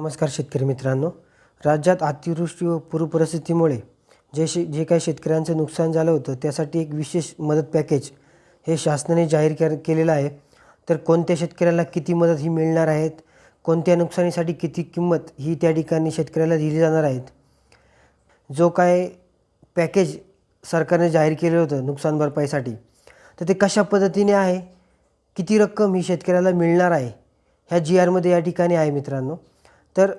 नमस्कार शेतकरी मित्रांनो. राज्यात अतिवृष्टी व पूरपरिस्थितीमुळे जे शे जे काही शेतकऱ्यांचं नुकसान झालं होतं त्यासाठी एक विशेष मदत पॅकेज हे शासनाने जाहीर कर केलेलं आहे. तर कोणत्या शेतकऱ्याला किती मदत ही मिळणार आहेत? कोणत्या नुकसानीसाठी किती किंमत ही त्या ठिकाणी शेतकऱ्याला दिली जाणार आहेत? जो काय पॅकेज सरकारने जाहीर केलं होतं नुकसान भरपाईसाठी तर ते कशा पद्धतीने आहे? किती रक्कम ही शेतकऱ्याला मिळणार आहे? ह्या जी आरमध्ये या ठिकाणी आहे मित्रांनो. तर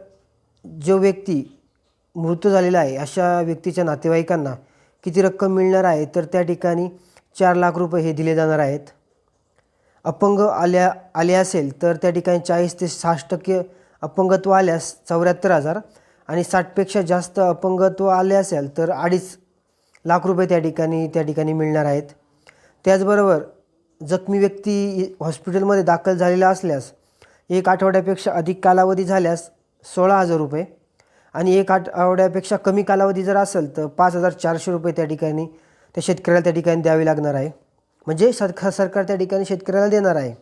जो व्यक्ती मृत झालेला आहे अशा व्यक्तीच्या नातेवाईकांना किती रक्कम मिळणार आहे? तर त्या ठिकाणी चार लाख रुपये हे दिले जाणार आहेत. अपंग आल्या आले असेल तर त्या ठिकाणी चाळीस ते साठ टक्के अपंगत्व आल्यास चौऱ्याहत्तर हजार आणि साठपेक्षा जास्त अपंगत्व आले असेल तर अडीच लाख रुपये त्या ठिकाणी त्या ठिकाणी मिळणार आहेत. त्याचबरोबर जखमी व्यक्ती हॉस्पिटलमध्ये दाखल झालेला असल्यास एक आठवड्यापेक्षा अधिक कालावधी झाल्यास सोळा हजार रुपये. आणि एक आठवड्यापेक्षा कमी कालावधी जर असेल तर पाच हजार चारशे रुपये त्या ठिकाणी त्या शेतकऱ्याला त्या ठिकाणी द्यावे लागणार आहे. म्हणजे सरकार सरकार त्या ठिकाणी शेतकऱ्याला देणार आहे.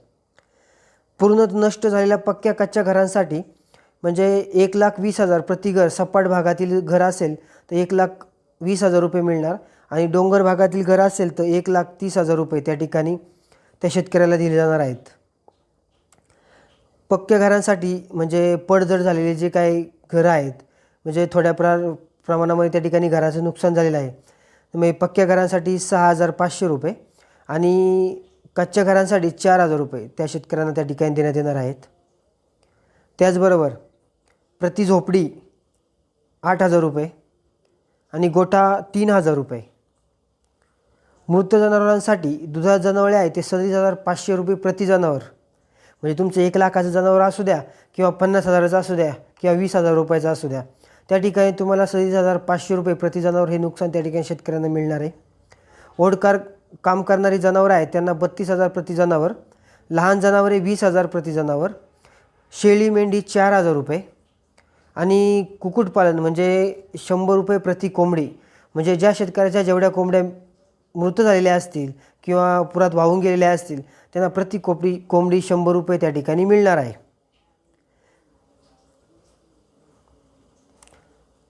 पूर्ण नष्ट झालेल्या पक्क्या कच्च्या घरांसाठी म्हणजे एक लाख वीस हजार प्रति घर सपाट भागातील घर असेल तर एक लाख वीस हजार रुपये मिळणार. आणि डोंगर भागातील घर असेल तर एक लाख तीस हजार रुपये त्या ठिकाणी त्या शेतकऱ्याला दिले जाणार आहेत. पक्क्या घरांसाठी म्हणजे पडझड झालेले जे काही घरं आहेत म्हणजे थोड्या प्रा प्रमाणामध्ये त्या ठिकाणी घराचं नुकसान झालेलं आहे. म्हणजे पक्क्या घरांसाठी सहा हजार पाचशे रुपये आणि कच्च्या घरांसाठी चार हजार रुपये त्या शेतकऱ्यांना त्या ठिकाणी देण्यात येणार आहेत. त्याचबरोबर प्रति झोपडी आठ हजार रुपये आणि गोठा तीन हजार रुपये. मृत जनावरांसाठी दुधाळ जनावरे आहे ते सदतीस हजार पाचशे रुपये प्रति जनावर. म्हणजे तुमचं एक लाखाचं जनावर असू द्या किंवा पन्नास हजाराचं असू द्या किंवा वीस हजार रुपयाचं असू द्या त्या ठिकाणी तुम्हाला सदतीस हजार पाचशे रुपये प्रति जनावर हे नुकसान त्या ठिकाणी शेतकऱ्यांना मिळणार आहे. ओढकार काम करणारी जनावरं आहेत त्यांना बत्तीस हजार प्रति जनावर लहान जनावरे वीस हजार प्रति जनावर शेळी मेंढी चार हजार रुपये आणि कुक्कुटपालन म्हणजे शंभर रुपये प्रति कोंबडी. म्हणजे ज्या शेतकऱ्याच्या जेवढ्या कोंबड्या मृत झालेल्या असतील किंवा पुरात वाहून गेलेल्या असतील त्यांना प्रति कोंबडी कोंबडी शंभर रुपये त्या ठिकाणी मिळणार आहे.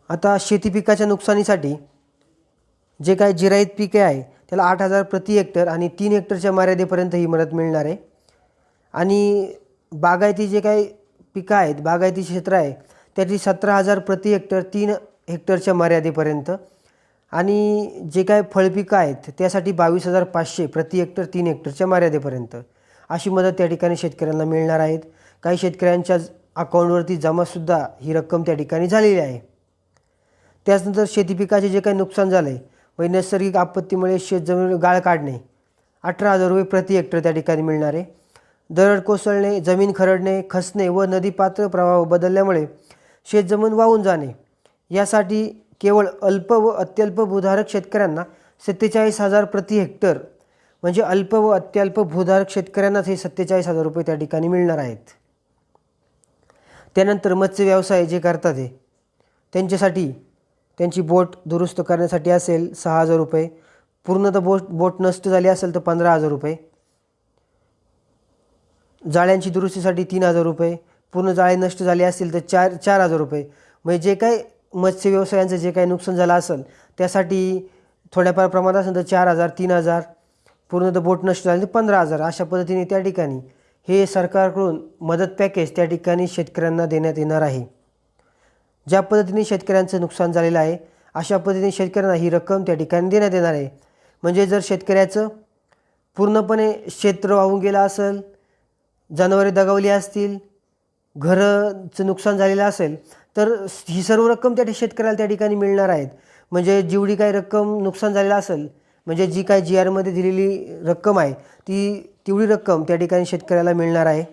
आता शेती पिकाच्या नुकसानीसाठी जे काही जिराईत पिके आहे त्याला आठ हजार प्रति हेक्टर आणि तीन हेक्टरच्या मर्यादेपर्यंत ही मदत मिळणार आहे. आणि बागायती जे काही पिकं आहेत बागायती क्षेत्र आहे त्याची सतरा हजार प्रति हेक्टर तीन हेक्टरच्या मर्यादेपर्यंत आणि जे काय फळपिकं आहेत त्यासाठी बावीस हजार पाचशे प्रति हेक्टर तीन हेक्टरच्या मर्यादेपर्यंत. अशी मदत त्या ठिकाणी शेतकऱ्यांना मिळणार आहेत. काही शेतकऱ्यांच्या अकाउंटवरती जमासुद्धा ही रक्कम त्या ठिकाणी झालेली आहे. त्याचनंतर शेती पिकाचे जे काही नुकसान झालं आहे व नैसर्गिक आपत्तीमुळे शेतजमीन गाळ काढणे अठरा हजार रुपये प्रति हेक्टर त्या ठिकाणी मिळणार आहे. दरड कोसळणे जमीन खरडणे खसणे व नदीपात्र प्रवाह बदलल्यामुळे शेतजमीन वाहून जाणे यासाठी केवळ अल्प व अत्यल्प भूधारक शेतकऱ्यांना सत्तेचाळीस हजार प्रति हेक्टर म्हणजे अल्प व अत्यल्प भूधारक शेतकऱ्यांनाच हे सत्तेचाळीस हजार रुपये त्या ठिकाणी मिळणार आहेत. त्यानंतर मत्स्य व्यवसाय जे करतात हे त्यांच्यासाठी त्यांची बोट दुरुस्त करण्यासाठी असेल सहा हजार रुपये पूर्णतः बोट बोट नष्ट झाली असेल तर पंधरा हजार रुपये जाळ्यांची दुरुस्तीसाठी तीन हजार रुपये पूर्ण जाळे नष्ट झाले असतील तर चार चार हजार रुपये म्हणजे जे काही मत्स्य व्यवसायांचं जे काही नुकसान झालं असेल त्यासाठी थोड्याफार प्रमाणात असेल तर चार हजार तीन हजार पूर्ण तर बोट नष्ट झाली तर पंधरा हजार अशा पद्धतीने त्या ठिकाणी हे सरकारकडून मदत पॅकेज त्या ठिकाणी शेतकऱ्यांना देण्यात येणार आहे. ज्या पद्धतीने शेतकऱ्यांचं नुकसान झालेलं आहे अशा पद्धतीने शेतकऱ्यांना ही रक्कम त्या ठिकाणी देण्यात येणार आहे. म्हणजे जर शेतकऱ्याचं पूर्णपणे क्षेत्र वाहून गेलं असेल जनावरे दगावली असतील घरचं नुकसान झालेलं असेल तर ही सर्व रक्कम त्या शेतकऱ्याला त्या ठिकाणी मिळणार आहेत. म्हणजे जेवढी काही रक्कम नुकसान झालेलं असेल म्हणजे जी काय जी आरमध्ये दिलेली रक्कम आहे ती तेवढी रक्कम त्या ठिकाणी शेतकऱ्याला मिळणार आहे.